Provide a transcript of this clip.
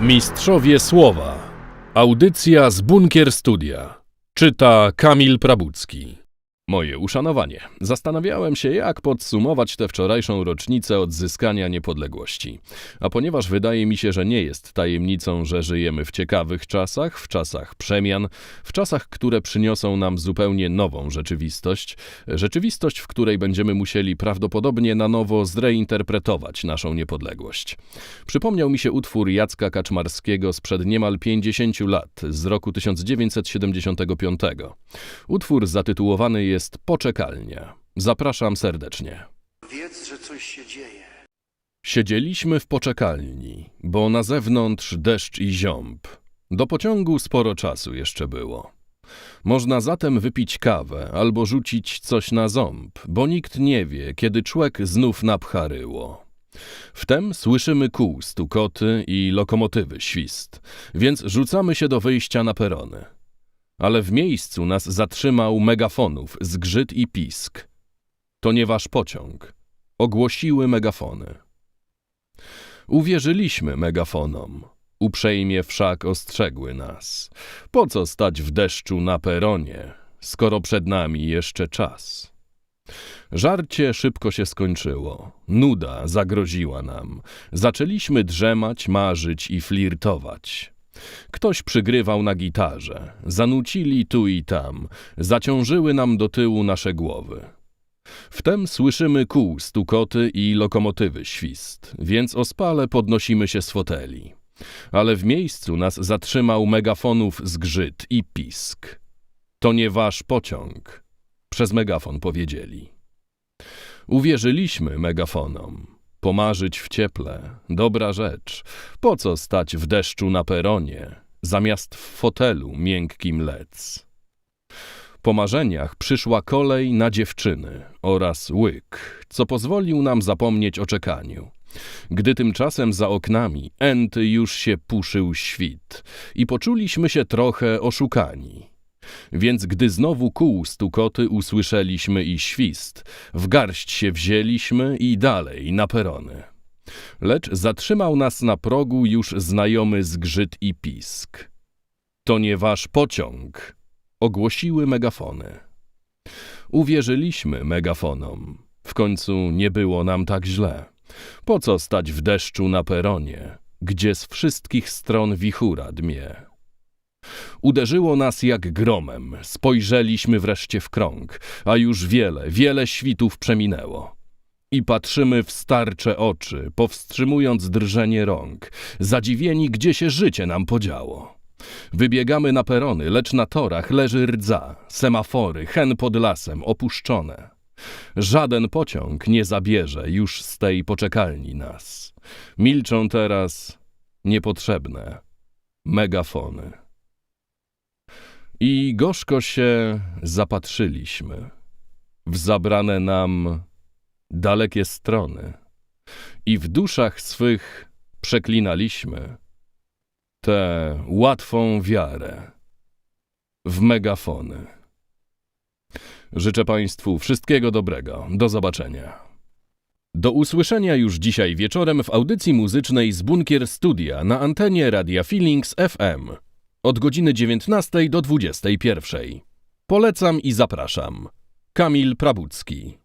Mistrzowie Słowa. Audycja z Bunkier Studia. Czyta Kamil Prabucki. Moje uszanowanie. Zastanawiałem się, jak podsumować tę wczorajszą rocznicę odzyskania niepodległości. A ponieważ wydaje mi się, że nie jest tajemnicą, że żyjemy w ciekawych czasach, w czasach przemian, w czasach, które przyniosą nam zupełnie nową rzeczywistość, rzeczywistość, w której będziemy musieli prawdopodobnie na nowo zreinterpretować naszą niepodległość. Przypomniał mi się utwór Jacka Kaczmarskiego sprzed niemal 50 lat, z roku 1975. Utwór zatytułowany jest Poczekalnia. Zapraszam serdecznie. Wiedz, że coś się dzieje. Siedzieliśmy w poczekalni, bo na zewnątrz deszcz i ziąb. Do pociągu sporo czasu jeszcze było. Można zatem wypić kawę albo rzucić coś na ząb, bo nikt nie wie, kiedy człek znów napcha ryło. Wtem słyszymy kół stukoty i lokomotywy świst, więc rzucamy się do wyjścia na perony. Ale w miejscu nas zatrzymał megafonów zgrzyt i pisk. To nie wasz pociąg. Ogłosiły megafony. Uwierzyliśmy megafonom. Uprzejmie wszak ostrzegły nas. Po co stać w deszczu na peronie, skoro przed nami jeszcze czas? Żarcie szybko się skończyło. Nuda zagroziła nam. Zaczęliśmy drzemać, marzyć i flirtować. Ktoś przygrywał na gitarze. Zanucili tu i tam. Zaciążyły nam do tyłu nasze głowy. Wtem słyszymy kół, stukoty i lokomotywy świst, więc ospale podnosimy się z foteli. Ale w miejscu nas zatrzymał megafonów zgrzyt i pisk. To nie wasz pociąg, przez megafon powiedzieli. Uwierzyliśmy megafonom. Pomarzyć w cieple, dobra rzecz. Po co stać w deszczu na peronie, zamiast w fotelu miękkim lec? Po marzeniach przyszła kolej na dziewczyny oraz łyk, co pozwolił nam zapomnieć o czekaniu. Gdy tymczasem za oknami enty już się puszył świt i poczuliśmy się trochę oszukani. Więc gdy znowu kół stukoty usłyszeliśmy i świst, w garść się wzięliśmy i dalej na perony. Lecz zatrzymał nas na progu już znajomy zgrzyt i pisk. To nie wasz pociąg, ogłosiły megafony. Uwierzyliśmy megafonom. W końcu nie było nam tak źle. Po co stać w deszczu na peronie, gdzie z wszystkich stron wichura dmie? Uderzyło nas jak gromem. Spojrzeliśmy wreszcie w krąg, a już wiele, wiele świtów przeminęło. I patrzymy w starcze oczy, powstrzymując drżenie rąk, zadziwieni, gdzie się życie nam podziało. Wybiegamy na perony, lecz na torach leży rdza, semafory, hen pod lasem, opuszczone. Żaden pociąg nie zabierze już z tej poczekalni nas. Milczą teraz niepotrzebne megafony. I gorzko się zapatrzyliśmy w zabrane nam dalekie strony i w duszach swych przeklinaliśmy tę łatwą wiarę w megafony. Życzę Państwu wszystkiego dobrego. Do zobaczenia. Do usłyszenia już dzisiaj wieczorem w audycji muzycznej z Bunkier Studia na antenie Radia Feelings FM od godziny 19 do 21. Polecam i zapraszam. Kamil Prabucki